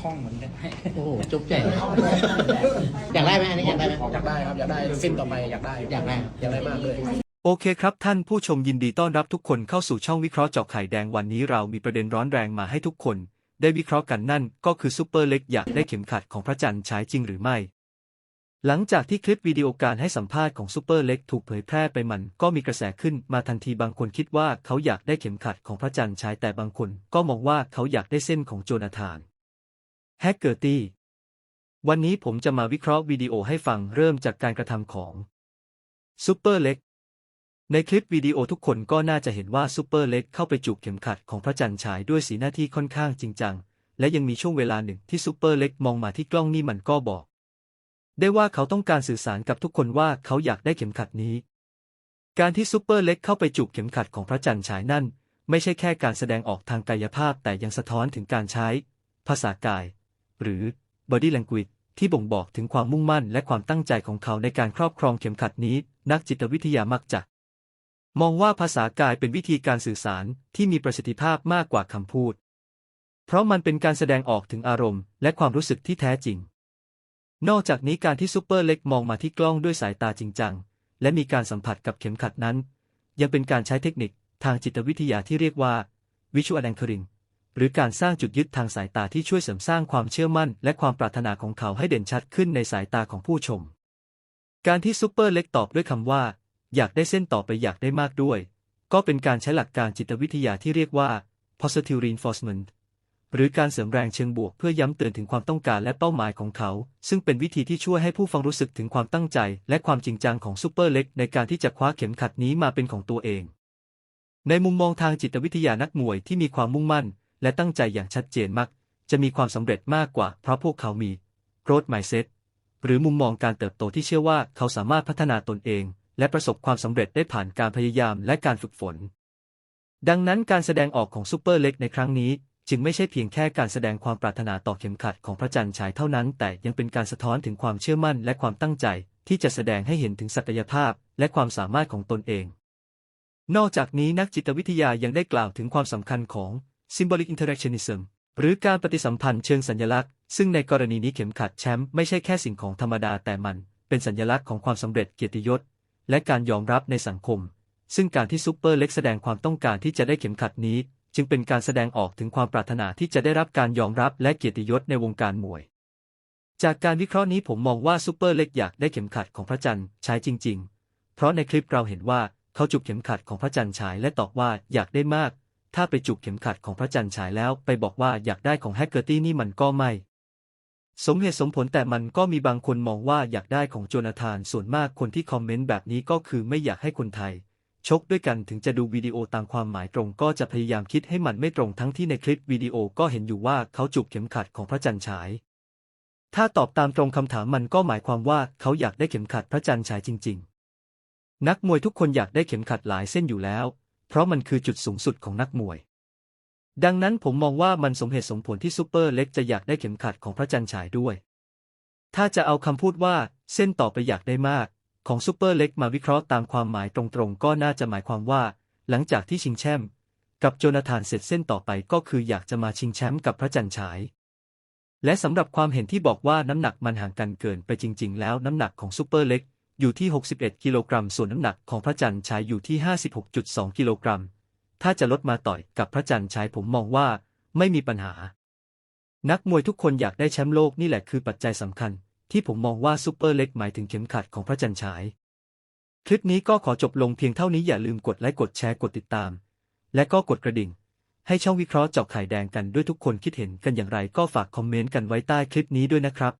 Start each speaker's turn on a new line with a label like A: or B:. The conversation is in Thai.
A: คล่องเหมือนกันให้
B: โอ้โหจุ๊บใหญ่อยากได้ไหมอันนี้อยากได้ไหม
C: อยากได้ครับอยากได้เส้นต่อไปอยากได้
B: อยากได้
C: อยากได้มากเลย
D: โอเคครับท่านผู้ชมยินดีต้อนรับทุกคนเข้าสู่ช่องวิเคราะห์เจาะไข่แดงวันนี้เรามีประเด็นร้อนแรงมาให้ทุกคน ได้วิเคราะห์กันนั่นก็คือซูเปอร์เล็กอยากได้เข็มขัดของพระจันทร์ฉายจริงหรือไม่ หลังจากที่คลิปวิดีโอการให้สัมภาษณ์ของซูเปอร์เล็กถูกเผยแพร่ไปมันก็มีกระแสขึ้นมาทันทีบางคนคิดว่าเขาอยากได้เข็มขัดของพระจันทร์ฉายแต่บางคน ก็มองว่าเขาอยากได้เส้นของโจนาธาน แฮกเกอร์ตี้ วันนี้ผมจะมาวิเคราะห์วิดีโอให้ฟังเริ่มจากการกระทำของซูเปอร์เล็ก ในคลิปวิดีโอทุกคนก็น่าจะเห็นว่าซูเปอร์เล็กเข้าไปจูบเข็มขัดของพระจันทร์ฉายด้วยสีหน้าที่ค่อนข้างจริงจัง และยังมีช่วงเวลาหนึ่งที่ซูเปอร์เล็กมองมาที่กล้องนี่มันก็บอก ได้ว่าเขาต้องการสื่อสารกับทุกคนว่าเขาอยากได้เข็มขัดนี้ การที่ซูเปอร์เล็กเข้าไปจูบเข็มขัดของพระจันทร์ฉายนั่น ไม่ใช่แค่การแสดงออกทางกายภาพแต่ยังสะท้อนถึงการใช้ ภาษากาย หรือ body language ที่บ่งบอกถึงความมุ่งมั่นและความตั้งใจของเขาในการครอบครองเข็มขัดนี้ นักจิตวิทยามักจะมองว่าภาษากายเป็นวิธีการสื่อสารที่มีประสิทธิภาพมากกว่าคำพูด เพราะมันเป็นการแสดงออกถึงอารมณ์ และความรู้สึกที่แท้จริง นอกจากนี้การที่ซูเปอร์เล็กมองมาที่กล้องด้วยสายตาจริงจัง และมีการสัมผัสกับเข็มขัดนั้น ยังเป็นการใช้เทคนิคทางจิตวิทยาที่เรียกว่า visual anchoring หรือการสร้างจุดยึดทางสายตาที่ช่วยเสริมสร้างความเชื่อมั่น และความปรารถนาของเขาให้เด่นชัดขึ้นในสายตาของผู้ชม การที่ซูเปอร์เล็กตอบด้วยคำว่า อยากได้เส้นต่อไปอยากได้มากด้วย ก็เป็นการใช้หลักการจิตวิทยาที่เรียกว่า positive reinforcement หรือการเสริมแรงเชิงบวกเพื่อย้ำเตือนถึงความต้องการและเป้าหมายของเขา ซึ่งเป็นวิธีที่ช่วยให้ผู้ฟังรู้สึกถึงความตั้งใจ และความจริงจังของซูเปอร์เล็กในการที่จะคว้าเข็มขัดนี้มาเป็นของตัวเอง ในมุมมองทางจิตวิทยานักมวยที่มีความมุ่งมั่น และตั้งใจอย่างชัดเจนมักจะมีความสำเร็จมากกว่า เพราะพวกเขามี growth mindset หรือมุมมองการเติบโตที่เชื่อว่าเขาสามารถพัฒนาตนเอง และประสบความสำเร็จได้ผ่านการพยายามและการฝึกฝน ดังนั้นการแสดงออกของซูเปอร์เล็กในครั้งนี้ จึงไม่ใช่เพียงแค่การแสดงความปรารถนาต่อเข็มขัดของพระจันทร์ฉายเท่านั้น แต่ยังเป็นการสะท้อนถึงความเชื่อมั่นและความตั้งใจ ที่จะแสดงให้เห็นถึงศักยภาพ และความสามารถของตนเอง นอกจากนี้นักจิตวิทยายังได้กล่าวถึงความสำคัญของ symbolic interactionism หรือการปฏิสัมพันธ์เชิงสัญลักษณ์ ซึ่งในกรณีนี้เข็มขัดแชมป์ไม่ใช่แค่สิ่งของธรรมดาแต่มัน เป็นสัญลักษณ์ของความสำเร็จเกียรติยศ และการยอมรับในสังคม ซึ่งการที่ซูเปอร์เล็กแสดงความต้องการที่จะได้เข็มขัดนี้ จึงเป็นการแสดงออกถึงความปรารถนาที่จะได้รับการยอมรับและเกียรติยศในวงการมวย จากการวิเคราะห์นี้ผมมองว่าซูเปอร์เล็กอยากได้เข็มขัดของพระจันทร์ฉายจริง ๆ เพราะในคลิปเราเห็นว่าเขาจุบเข็มขัดของพระจันทร์ฉายและตอบว่าอยากได้มาก ถ้าไปจุบเข็มขัดของพระจันทร์ฉายแล้วไปบอกว่าอยากได้ของแฮกเกอร์ตี้นี่มันก็ไม่สมเหตุสมผลแต่มันก็มีบางคนมองว่าอยากได้ของโจนาธานส่วนมากคนที่คอมเมนต์แบบนี้ก็คือไม่อยากให้คนไทย ชกด้วยกันถึงจะดูวิดีโอตามความหมายตรงก็จะพยายามคิดให้มันไม่ตรงทั้งที่ในคลิปวิดีโอก็เห็นอยู่ว่าเขาจูบเข็มขัดของพระจันทร์ฉาย ถ้าตอบตามตรงคำถามมันก็หมายความว่าเขาอยากได้เข็มขัดพระจันทร์ฉายจริง ๆ นักมวยทุกคนอยากได้เข็มขัดหลายเส้นอยู่แล้ว เพราะมันคือจุดสูงสุดของนักมวย ดังนั้นผมมองว่ามันสมเหตุสมผลที่ซูเปอร์เล็กจะอยากได้เข็มขัดของพระจันทร์ฉายด้วย ถ้าจะเอาคำพูดว่าเส้นต่อไปอยากได้มาก ของซูเปอร์เล็กมาวิเคราะห์ตามความหมายตรงๆ ก็น่าจะหมายความว่า หลังจากที่ชิงแชมป์กับโจนาธานเสร็จเส้นต่อไปก็คืออยากจะมาชิงแชมป์กับพระจันทร์ฉาย และสำหรับความเห็นที่บอกว่าน้ำหนักมันห่างกันเกินไปจริง ๆ แล้วน้ำหนักของซูเปอร์เล็ก อยู่ที่ 61 กิโลกรัม ส่วนน้ำหนักของพระจันทร์ฉายอยู่ที่ 56.2 กิโลกรัม ถ้าจะลดมาต่อยกับพระจันทร์ฉายผมมองว่าไม่มีปัญหา นักมวยทุกคนอยากได้แชมป์โลกนี่แหละคือปัจจัยสำคัญ ที่ผมมองว่าซูเปอร์เล็กหมายถึงเข็มขัดของพระจันทร์ฉาย คลิปนี้ก็ขอจบลงเพียงเท่านี้อย่าลืมกดไลค์กดแชร์กดติดตาม และก็กดกระดิ่ง ให้ช่องวิเคราะห์เจาะไข่แดงกันด้วยทุกคนคิดเห็นกันอย่างไรก็ฝากคอมเมนต์กันไว้ใต้คลิปนี้ด้วยนะครับ